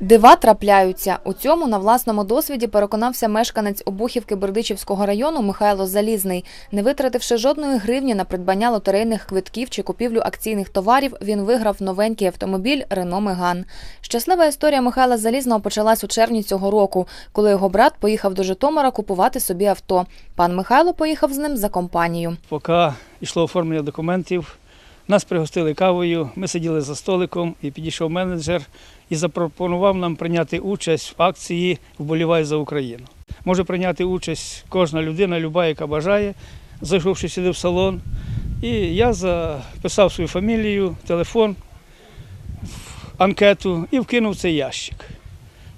Дива трапляються. У цьому на власному досвіді переконався мешканець Обухівки Бердичівського району Михайло Залізний. Не витративши жодної гривні на придбання лотерейних квитків чи купівлю акційних товарів, він виграв новенький автомобіль Рено Меган. Щаслива історія Михайла Залізного почалась у червні цього року, коли його брат поїхав до Житомира купувати собі авто. Пан Михайло поїхав з ним за компанію. Поки йшло оформлення документів, нас пригостили кавою, ми сиділи за столиком і підійшов менеджер і запропонував нам прийняти участь в акції Вболівай за Україну. Може прийняти участь кожна людина, люба, яка бажає, зайшовши сюди в салон. І я записав свою фамілію, телефон, анкету і вкинув цей ящик.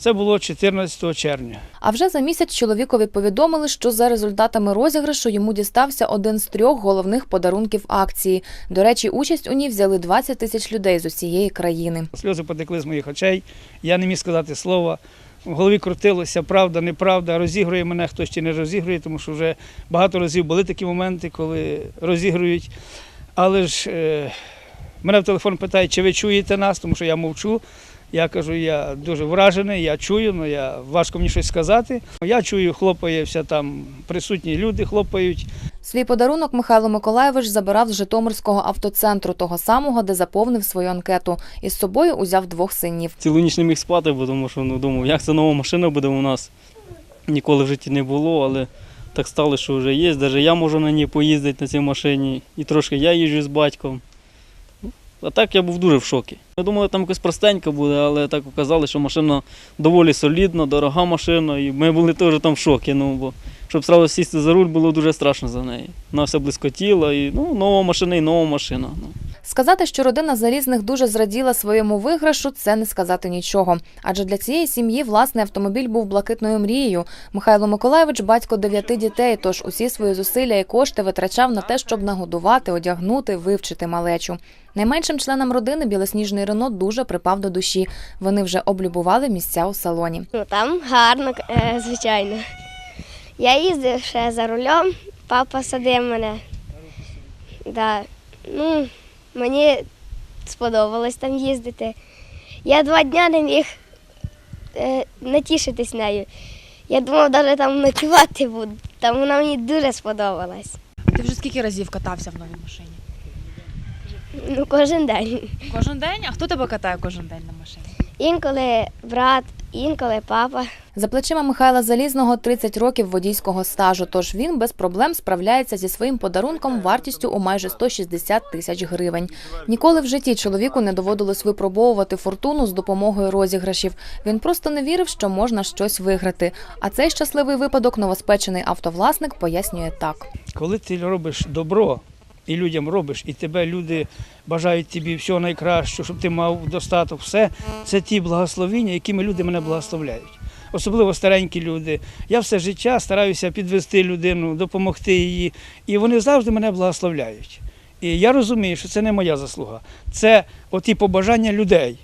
Це було 14 червня. А вже за місяць чоловікові повідомили, що за результатами розіграшу йому дістався один з трьох головних подарунків акції. До речі, участь у ній взяли 20 тисяч людей з усієї країни. Сльози потекли з моїх очей. Я не міг сказати слова. В голові крутилося правда, неправда, розігрує мене хтось чи не розігрує, тому що вже багато разів були такі моменти, коли розігрують. Але ж е, мене в телефон питають, чи ви чуєте нас, тому що я мовчу. Я кажу, я дуже вражений, я чую, але я, важко мені щось сказати. Я чую, хлопає там присутні люди, хлопають. Свій подарунок Михайло Миколаєвич забирав з Житомирського автоцентру, того самого, де заповнив свою анкету. Із собою узяв двох синів. Цілу ніч не міг спати, бо тому що ну, думав, як це нова машина буде у нас. Ніколи в житті не було, але так стало, що вже є. Навіть я можу на ній поїздити на цій машині. І трошки я їжджу з батьком. А так я був дуже в шокі. Ми думали, там якось простенько буде, але так показали, що машина доволі солідна, дорога машина, і ми були теж там в шокі. Ну, бо щоб одразу сісти за руль, було дуже страшно за неї. Вона все блискотіла, і ну, нова машина і нова машина. Ну. Сказати, що родина залізних дуже зраділа своєму виграшу, це не сказати нічого. Адже для цієї сім'ї власний автомобіль був блакитною мрією. Михайло Миколаєвич батько дев'яти дітей, тож усі свої зусилля і кошти витрачав на те, щоб нагодувати, одягнути, вивчити малечу. Найменшим членам родини білосніжний Рено дуже припав до душі. Вони вже облюбували місця у салоні. Ну там гарно, е, звичайно. Я їздив ще за рулем, папа садив мене. Да. Ну, мені сподобалось там їздити. Я два дні не міг е, натішитись нею. Я думав, навіть там ночувати буду. Там вона мені дуже сподобалась. Ти вже скільки разів катався в новій машині? Ну, кожен день. Кожен день? А хто тебе катає кожен день на машині? Інколи брат, інколи папа. За плечима Михайла Залізного 30 років водійського стажу, тож він без проблем справляється зі своїм подарунком вартістю у майже 160 тисяч гривень. Ніколи в житті чоловіку не доводилось випробовувати фортуну з допомогою розіграшів. Він просто не вірив, що можна щось виграти. А цей щасливий випадок новоспечений автовласник пояснює так. Коли ти робиш добро і людям робиш, і тебе люди бажають тобі всього найкращого, щоб ти мав достаток, все це ті благословіння, якими люди мене благословляють. Особливо старенькі люди. Я все життя стараюся підвести людину, допомогти їй, і вони завжди мене благословляють. І я розумію, що це не моя заслуга. Це оті побажання людей.